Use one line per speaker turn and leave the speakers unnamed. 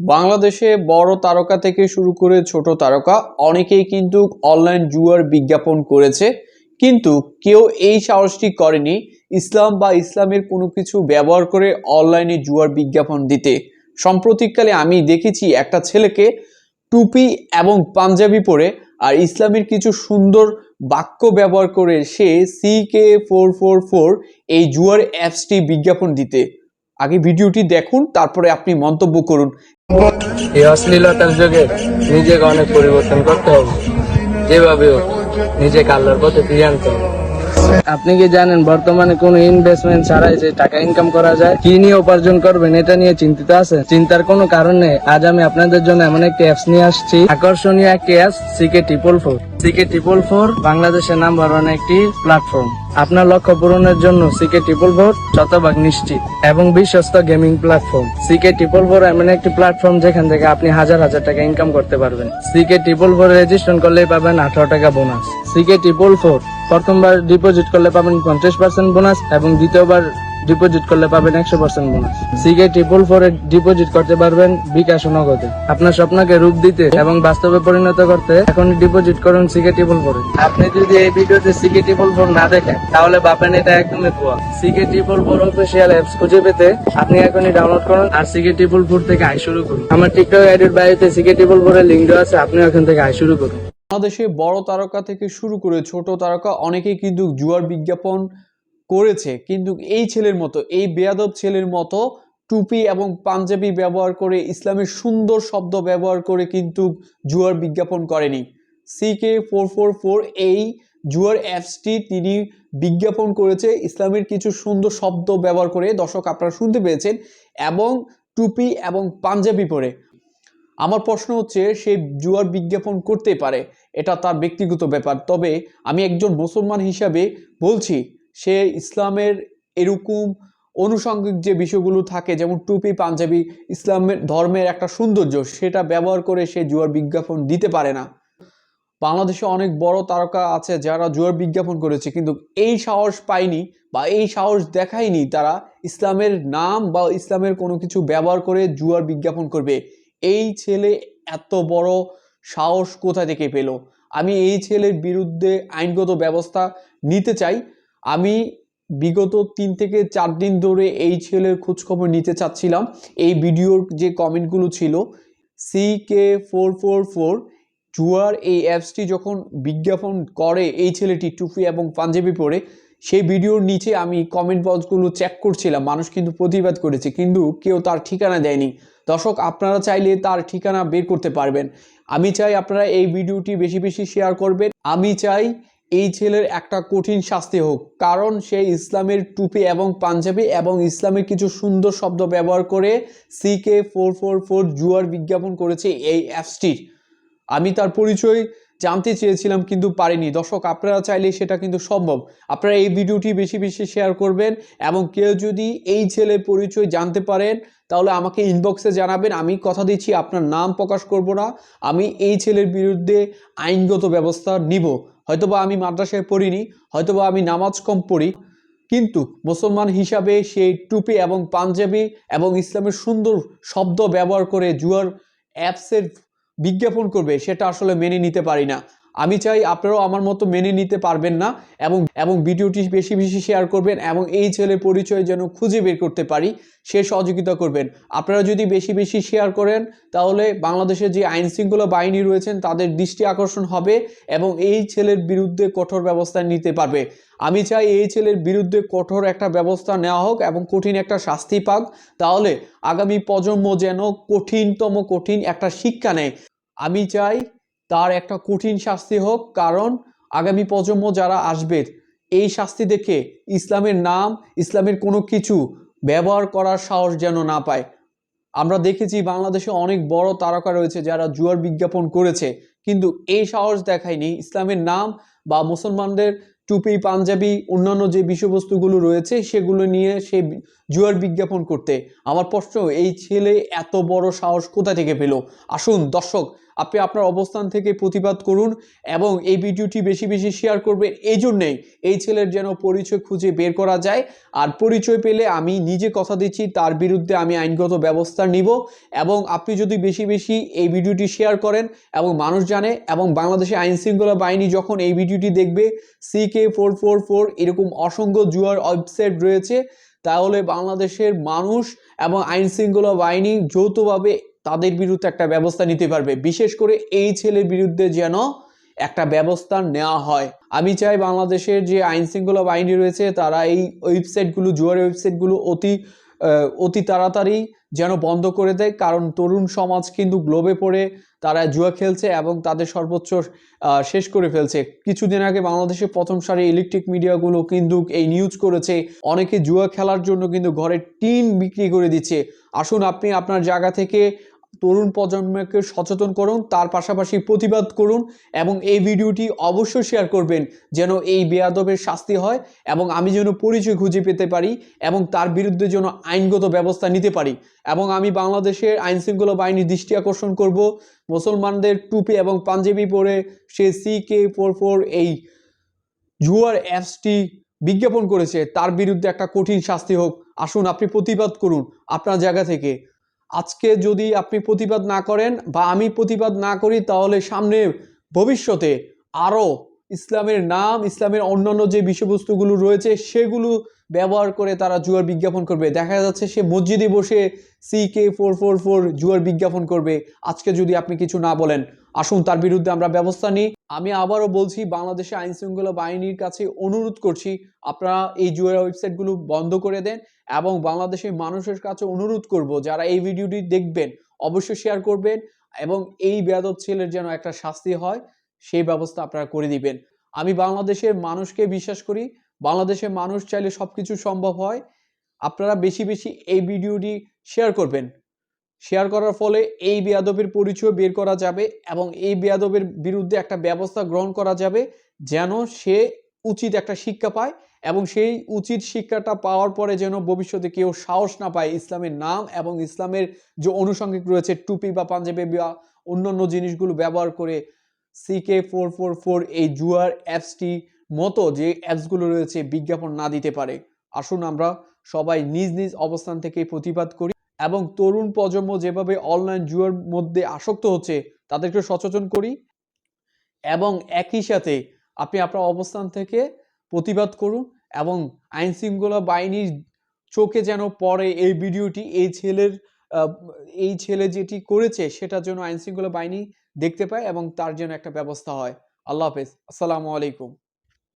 বাংলাদেশে বড় তারকা থেকে শুরু করে ছোট তারকা অনেকেই কিন্তু অনলাইন জুয়ার বিজ্ঞাপন করেছে। কিন্তু কেউ এই সাহসটি করেনি ইসলাম বা ইসলামের কোনো কিছু ব্যবহার করে অনলাইনে জুয়ার বিজ্ঞাপন দিতে। সাম্প্রতিককালে আমি দেখেছি একটা ছেলেকে টুপি এবং পাঞ্জাবি পরে আর ইসলামের কিছু সুন্দর বাক্য ব্যবহার করে সে C K four four four এই জুয়ার অ্যাপসটি বিজ্ঞাপন দিতে। আগে ভিডিওটি দেখুন, তারপরে আপনি মন্তব্য করুন।
এই অশ্লীলতার যুগে নিজেকে অনেক পরিবর্তন করতে হবে। যেভাবে হোক, নিজেকে আল্লাহর পথে ফিরিয়ে আনতে হবে। আপনি কি জানেন বর্তমানে কোন ইনভেস্টমেন্ট ছাড়াই যে টাকা ইনকাম করা যায়? কি নিয়ে উপার্জন করবেন এটা নিয়ে চিন্তিত আছে চিন্তার কোনো কারণ নেই। আজ আমি আপনাদের জন্য এমন একটি অ্যাপস নিয়ে আসছি। আকর্ষণীয় একটি apps CK triple four CK triple four বাংলাদেশের নাম্বার ওয়ান একটি প্ল্যাটফর্ম আপনার লক্ষ্য পূরণের জন্য সিকে ট্রিপল ফোর শতভাগ নিশ্চিত এবং বিশ্বস্ত gaming platform CK triple four এমন একটি প্ল্যাটফর্ম যেখান থেকে আপনি হাজার হাজার টাকা ইনকাম করতে পারবেন। সিকে ট্রিপল ফোর রেজিস্ট্রেশন করলেই পাবেন আঠারো টাকা বোনাস সিকে ট্রিপল ফোর প্রথমবার ডিপোজিট করলে পাবেন পঞ্চাশ পার্সেন্ট বোনাস এবং দ্বিতীয়বার ডিপোজিট করলে পাবেন একশো পার্সেন্ট বোনাস সিকে ট্রিপল ফোরে ডিপোজিট করতে পারবেন বিকাশ নগদে। আপনার স্বপ্নকে রূপ দিতে এবং বাস্তবে পরিণত করতে এখন ডিপোজিট করুন সিকে ট্রিপল ফোরে আপনি যদি এই ভিডিওতে সিকে ট্রিপল ফোর না দেখেন, তাহলে ভাবেন এটা একদমই ভুয়া। CK triple four official apps খুঁজে পেতে আপনি এখনই ডাউনলোড করুন আর সিকে ট্রিপল ফোর থেকে আয় শুরু করুন। আমার টিকটক আইডির বাইরেতে সিকে ট্রিপল ফোরের লিঙ্ক দেওয়া আছে আপনি ওখান থেকে আয় শুরু করুন।
বাংলাদেশে বড় তারকা থেকে শুরু করে ছোট তারকা অনেকেই কিন্তু জুয়ার বিজ্ঞাপন করেছে, কিন্তু এই ছেলের মতো, এই বেয়াদব ছেলের মতো টুপি এবং পাঞ্জাবি ব্যবহার করে, ইসলামের সুন্দর শব্দ ব্যবহার করে কিন্তু জুয়ার বিজ্ঞাপন করেনি। সিকে ফোর ফোর ফোর এই জুয়ার অ্যাপসটি তিনি বিজ্ঞাপন করেছে, ইসলামের কিছু সুন্দর শব্দ ব্যবহার করে, দর্শক আপনারা শুনতে পেয়েছেন, এবং টুপি এবং পাঞ্জাবি পরে। আমার প্রশ্ন হচ্ছে, সে জুয়ার বিজ্ঞাপন করতে পারে, এটা তার ব্যক্তিগত ব্যাপার, তবে আমি একজন মুসলমান হিসাবে বলছি সে ইসলামের এরকম অনুষঙ্গিক যে বিষয়গুলো থাকে, যেমন টুপি, পাঞ্জাবি, ইসলামের ধর্মের একটা সৌন্দর্য, সেটা ব্যবহার করে সে জুয়ার বিজ্ঞাপন দিতে পারে না। বাংলাদেশে অনেক বড় তারকা আছে যারা জুয়ার বিজ্ঞাপন করেছে, কিন্তু এই সাহস পায়নি বা এই সাহস দেখায়নি তারা ইসলামের নাম বা ইসলামের কোনো কিছু ব্যবহার করে জুয়ার বিজ্ঞাপন করবে। এই ছেলে এত বড় সাহস কোথা থেকে পেল? আমি এই ছেলের বিরুদ্ধে আইনগত ব্যবস্থা নিতে চাই আমি বিগত তিন থেকে চার দিন ধরে এই ছেলের খোঁজখবর নিতে চাচ্ছিলাম। এই ভিডিওর যে কমেন্টগুলো ছিল C K four four four জুয়ার এই অ্যাপসটি যখন বিজ্ঞাপন করে এই ছেলেটি টুপি এবং পাঞ্জাবি পরে, সেই ভিডিওর নিচে আমি কমেন্ট বক্সগুলো চেক করছিলাম। মানুষ কিন্তু প্রতিবাদ করেছে, কিন্তু কেউ তার ঠিকানা দেয়নি। দর্শক, আপনারা চাইলে তার ঠিকানা বের করতে পারবেন। আমি চাই আপনারা এই ভিডিওটি বেশি বেশি শেয়ার করবেন। আমি চাই এই ছেলের একটা কঠিন শাস্তি হোক। কারণ সে ইসলামের টুপি এবং পাঞ্জাবি এবং ইসলামের কিছু সুন্দর শব্দ ব্যবহার করে সিকে ফোর ফোর ফোর জুয়ার বিজ্ঞাপন করেছে এই অ্যাপসটির আমি তার পরিচয় জানতে চেয়েছিলাম কিন্তু পারিনি। দর্শক, আপনারা চাইলে সেটা কিন্তু সম্ভব। আপনারা এই ভিডিওটি বেশি বেশি শেয়ার করবেন এবং কেউ যদি এই ছেলের পরিচয় জানতে পারেন, তাহলে আমাকে ইনবক্সে জানাবেন। আমি কথা দিচ্ছি, আপনার নাম প্রকাশ করব না। আমি এই ছেলের বিরুদ্ধে আইনগত ব্যবস্থা নিব। হয়তোবা আমি মাদ্রাসায় পড়িনি, হয়তোবা আমি নামাজ কম পড়ি, কিন্তু মুসলমান হিসাবে সেই টুপি এবং পাঞ্জাবি এবং ইসলামের সুন্দর শব্দ ব্যবহার করে জুয়ার অ্যাপসের বিজ্ঞাপন করবে, সেটা আসলে মেনে নিতে পারি না। আমি চাই আপনারাও আমার মতো মেনে নিতে পারবেন না এবং এবং ভিডিওটি বেশি বেশি শেয়ার করবেন এবং এই ছেলের পরিচয় যেন খুঁজে বের করতে পারি, সে সহযোগিতা করবেন। আপনারা যদি বেশি বেশি শেয়ার করেন, তাহলে বাংলাদেশের যে আইন শৃঙ্খলা বাহিনী রয়েছেন, তাদের দৃষ্টি আকর্ষণ হবে এবং এই ছেলের বিরুদ্ধে কঠোর ব্যবস্থা নিতে পারবে। আমি চাই এই ছেলের বিরুদ্ধে কঠোর একটা ব্যবস্থা নেওয়া হোক এবং কঠিন একটা শাস্তি পাক, তাহলে আগামী প্রজন্ম যেন কঠিনতম কঠিন একটা শিক্ষা নেয়। আমি চাই তার একটা কঠিন শাস্তি হোক, কারণ আগামী প্রজন্ম যারা আসবে, এই শাস্তি দেখে ইসলামের নাম, ইসলামের কোনো কিছু ব্যবহার করার সাহস যেন না পায়। আমরা দেখেছি বাংলাদেশে অনেক বড় তারকা রয়েছে যারা জুয়ার বিজ্ঞাপন করেছে, কিন্তু এই সাহস দেখায়নি। ইসলামের নাম বা মুসলমানদের টুপি, পাঞ্জাবি, অন্যান্য যে বিষয়বস্তুগুলো রয়েছে, সেগুলো নিয়ে সে জুয়ার বিজ্ঞাপন করতে। আমার প্রশ্ন, এই ছেলে এত বড় সাহস কোথা থেকে পেল? আসুন দর্শক আপনি আপনার অবস্থান থেকে প্রতিবাদ করুন এবং এই ভিডিওটি বেশি বেশি শেয়ার করবেন। এই জন্যেই এই ছেলের যেন পরিচয় খুঁজে বের করা যায়। আর পরিচয় পেলে আমি নিজে কথা দিচ্ছি, তার বিরুদ্ধে আমি আইনগত ব্যবস্থা নিব এবং আপনি যদি বেশি বেশি এই ভিডিওটি শেয়ার করেন এবং মানুষ জানে এবং বাংলাদেশের আইন শৃঙ্খলা বাহিনী যখন এই ভিডিওটি দেখবে C K four four four এরকম অসংখ্য জুয়ার ওয়েবসাইট রয়েছে, তাহলে বাংলাদেশের মানুষ এবং আইন শৃঙ্খলা বাহিনী যৌথভাবে তাদের বিরুদ্ধে একটা ব্যবস্থা নিতে পারবে। বিশেষ করে এই ছেলের বিরুদ্ধে যেন একটা ব্যবস্থা নেওয়া হয়। আমি চাই বাংলাদেশের যে আইন শৃঙ্খলা বাহিনী রয়েছে, তারা এই ওয়েবসাইটগুলো, জুয়ার ওয়েবসাইটগুলো অতি অতি তাড়াতাড়ি যেন বন্ধ করে দেয়। কারণ তরুণ সমাজ কিন্তু গ্লোবে পড়ে, তারা জুয়া খেলছে এবং তাদের সর্বোচ্চ শেষ করে ফেলছে। কিছুদিন আগে বাংলাদেশের প্রথম সারি ইলেকট্রিক মিডিয়াগুলো কিন্তু এই নিউজ করেছে, অনেকে জুয়া খেলার জন্য কিন্তু ঘরে টিন বিক্রি করে দিচ্ছে। আসুন আপনি আপনার জায়গা থেকে তরুণ প্রজন্মকে সচেতন করুন, তার পাশাপাশি প্রতিবাদ করুন এবং এই ভিডিওটি অবশ্যই শেয়ার করবেন যেন এই বেয়াদবের শাস্তি হয় এবং আমি যেন পরিচয় খুঁজে পেতে পারি এবং তার বিরুদ্ধে যেন আইনগত ব্যবস্থা নিতে পারি। এবং আমি বাংলাদেশের আইন শৃঙ্খলা বাহিনীর দৃষ্টি আকর্ষণ করব। মুসলমানদের টুপি এবং পাঞ্জাবি পরে সে সি কে ফোর ফোর এই জুয়ার অ্যাপসটি বিজ্ঞাপন করেছে। তার বিরুদ্ধে একটা কঠিন শাস্তি হোক। আসুন, আপনি প্রতিবাদ করুন আপনার জায়গা থেকে। আজকে যদি আপনি প্রতিবাদ না করেন বা আমি প্রতিবাদ না করি, তাহলে সামনে ভবিষ্যতে আরও ইসলামের নাম, ইসলামের অন্যান্য যে বিষয়বস্তুগুলো রয়েছে, সেগুলো ব্যবহার করে তারা জুয়ার বিজ্ঞাপন করবে। দেখা যাচ্ছে সে মসজিদে বসে C K four four four জুয়ার বিজ্ঞাপন করবে। আজকে যদি আপনি কিছু না বলেন, আসুন তার বিরুদ্ধে আমরা ব্যবস্থা নিই। আমি আবারও বলছি বাংলাদেশের আইন শৃঙ্খলা বাহিনীর কাছে অনুরোধ করছি, আপনারা এই জুয়ার ওয়েবসাইটগুলো বন্ধ করে দেন এবং বাংলাদেশের মানুষের কাছে অনুরোধ করব, যারা এই ভিডিওটি দেখবেন, অবশ্যই শেয়ার করবেন এবং এই বেয়াদব ছেলের যেন একটা শাস্তি হয়, সেই ব্যবস্থা আপনারা করে দিবেন। আমি বাংলাদেশের মানুষকে বিশ্বাস করি বাংলাদেশের মানুষ চাইলে সব কিছু সম্ভব হয়। আপনারা বেশি বেশি এই ভিডিওটি শেয়ার করবেন। শেয়ার করার ফলে এই বেয়াদবের পরিচয় বের করা যাবে এবং এই বেয়াদবের বিরুদ্ধে একটা ব্যবস্থা গ্রহণ করা যাবে যেন সে উচিত একটা শিক্ষা পায় এবং সেই উচিত শিক্ষাটা পাওয়ার পরে যেন ভবিষ্যতে কেউ সাহস না পায় ইসলামের নাম এবং ইসলামের যে অনুষঙ্গিক রয়েছে টুপি বা পাঞ্জাবি বা অন্যান্য জিনিসগুলো ব্যবহার করে সিকে ফোর ফোর ফোর এই জুয়ার অ্যাপসটি মতো যে অ্যাপসগুলো রয়েছে বিজ্ঞাপন না দিতে পারে। আসুন আমরা সবাই নিজ নিজ অবস্থান থেকে প্রতিবাদ করি এবং তরুণ প্রজন্ম যেভাবে অনলাইন জুয়ার মধ্যে আসক্ত হচ্ছে তাদেরকে সচেতন করি এবং একই সাথে আপনি আপনার অবস্থান থেকে প্রতিবাদ করুন এবং আইন শৃঙ্খলা বাহিনীর চোখে যেন পরে এই ভিডিওটি, এই ছেলের এই ছেলে যেটি করেছে সেটার জন্য আইনশৃঙ্খলা বাহিনী দেখতে পায় এবং তার জন্য একটা ব্যবস্থা হয়। আল্লাহ হাফেজ। আসসালামু আলাইকুম।